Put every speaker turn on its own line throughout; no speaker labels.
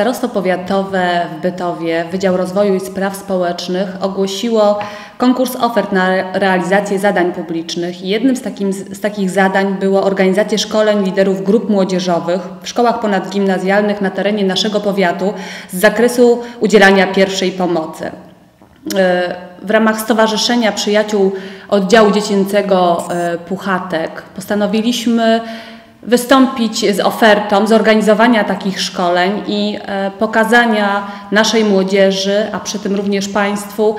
Starostwo Powiatowe w Bytowie, Wydział Rozwoju i Spraw Społecznych ogłosiło konkurs ofert na realizację zadań publicznych. Jednym z, takim, z takich zadań było organizacja szkoleń liderów grup młodzieżowych w szkołach ponadgimnazjalnych na terenie naszego powiatu z zakresu udzielania pierwszej pomocy. E, w ramach Stowarzyszenia Przyjaciół Oddziału Dziecięcego e, Puchatek postanowiliśmy wystąpić z ofertą zorganizowania takich szkoleń i e, pokazania naszej młodzieży, a przy tym również Państwu,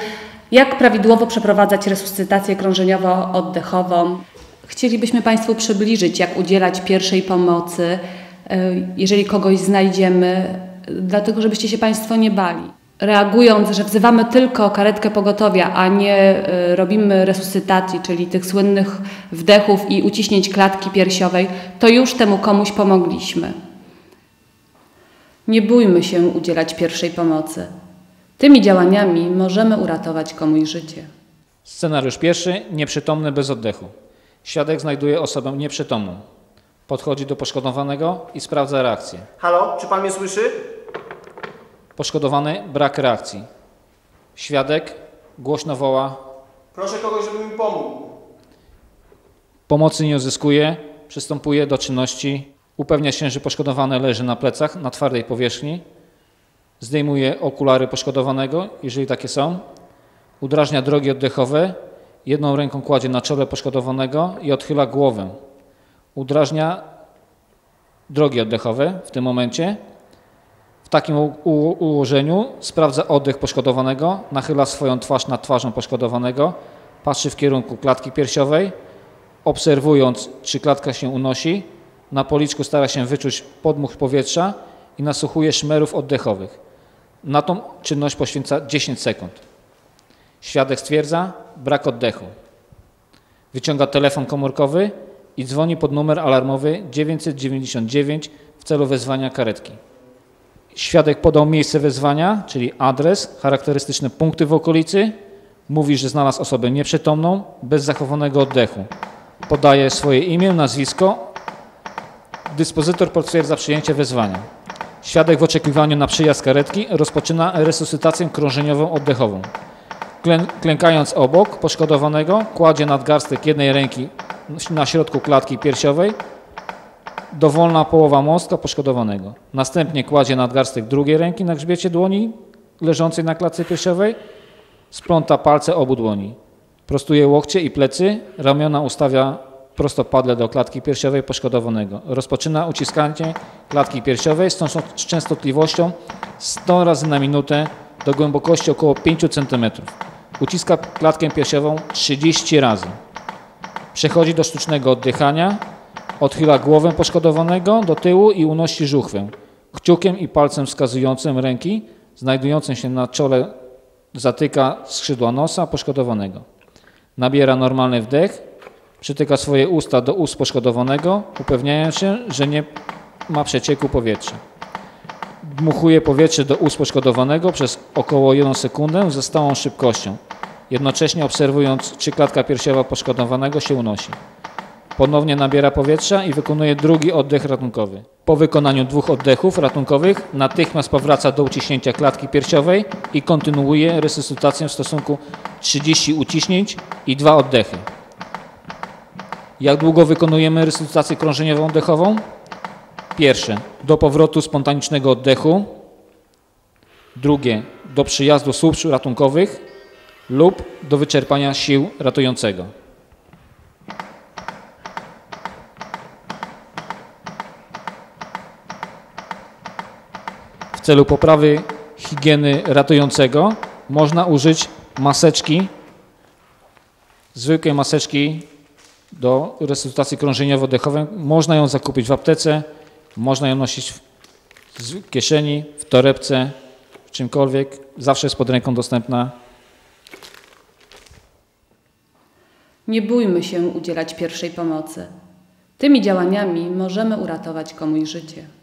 jak prawidłowo przeprowadzać resuscytację krążeniowo-oddechową. Chcielibyśmy Państwu przybliżyć, jak udzielać pierwszej pomocy, e, jeżeli kogoś znajdziemy, dlatego żebyście się Państwo nie bali reagując, że wzywamy tylko karetkę pogotowia, a nie y, robimy resuscytacji, czyli tych słynnych wdechów i uciśnięć klatki piersiowej, to już temu komuś pomogliśmy. Nie bójmy się udzielać pierwszej pomocy. Tymi działaniami możemy uratować komuś życie.
Scenariusz pierwszy, nieprzytomny bez oddechu. Świadek znajduje osobę nieprzytomną. Podchodzi do poszkodowanego i sprawdza reakcję.
Halo, czy pan mnie słyszy?
Poszkodowany brak reakcji. Świadek głośno woła.
Proszę kogoś, żeby mi pomógł.
Pomocy nie uzyskuje, przystępuje do czynności. Upewnia się, że poszkodowany leży na plecach, na twardej powierzchni. Zdejmuje okulary poszkodowanego, jeżeli takie są. Udrażnia drogi oddechowe. Jedną ręką kładzie na czole poszkodowanego i odchyla głowę. Udrażnia drogi oddechowe w tym momencie takim ułożeniu sprawdza oddech poszkodowanego, nachyla swoją twarz nad twarzą poszkodowanego, patrzy w kierunku klatki piersiowej, obserwując, czy klatka się unosi, na policzku stara się wyczuć podmuch powietrza i nasłuchuje szmerów oddechowych. Na tą czynność poświęca 10 sekund. Świadek stwierdza brak oddechu. Wyciąga telefon komórkowy i dzwoni pod numer alarmowy 999 w celu wezwania karetki. Świadek podał miejsce wezwania, czyli adres, charakterystyczne punkty w okolicy. Mówi, że znalazł osobę nieprzytomną, bez zachowanego oddechu. Podaje swoje imię, nazwisko. Dyspozytor potwierdza przyjęcie wezwania. Świadek w oczekiwaniu na przyjazd karetki rozpoczyna resuscytację krążeniową oddechową. Klękając obok poszkodowanego, kładzie nadgarstek jednej ręki na środku klatki piersiowej, dowolna połowa mostka poszkodowanego. Następnie kładzie nadgarstek drugiej ręki na grzbiecie dłoni leżącej na klatce piersiowej, spląta palce obu dłoni. Prostuje łokcie i plecy, ramiona ustawia prostopadle do klatki piersiowej poszkodowanego. Rozpoczyna uciskanie klatki piersiowej z tą częstotliwością 100 razy na minutę do głębokości około 5 cm. Uciska klatkę piersiową 30 razy. Przechodzi do sztucznego oddychania, Odchyla głowę poszkodowanego do tyłu i unosi żuchwę. Kciukiem i palcem wskazującym ręki, znajdującym się na czole, zatyka skrzydła nosa poszkodowanego. Nabiera normalny wdech, przytyka swoje usta do ust poszkodowanego, upewniając się, że nie ma przecieku powietrza. Dmuchuje powietrze do ust poszkodowanego przez około 1 sekundę ze stałą szybkością, jednocześnie obserwując, czy klatka piersiowa poszkodowanego się unosi. Ponownie nabiera powietrza i wykonuje drugi oddech ratunkowy. Po wykonaniu dwóch oddechów ratunkowych natychmiast powraca do uciśnięcia klatki piersiowej i kontynuuje resuscytację w stosunku 30 uciśnięć i dwa oddechy. Jak długo wykonujemy resuscytację krążeniową oddechową? Pierwsze, do powrotu spontanicznego oddechu. Drugie, do przyjazdu służb ratunkowych lub do wyczerpania sił ratującego. Celu poprawy higieny ratującego można użyć maseczki, zwykłej maseczki do resuscytacji krążeniowo-dechowej. Można ją zakupić w aptece, można ją nosić w kieszeni, w torebce, w czymkolwiek. Zawsze jest pod ręką dostępna.
Nie bójmy się udzielać pierwszej pomocy. Tymi działaniami możemy uratować komuś życie.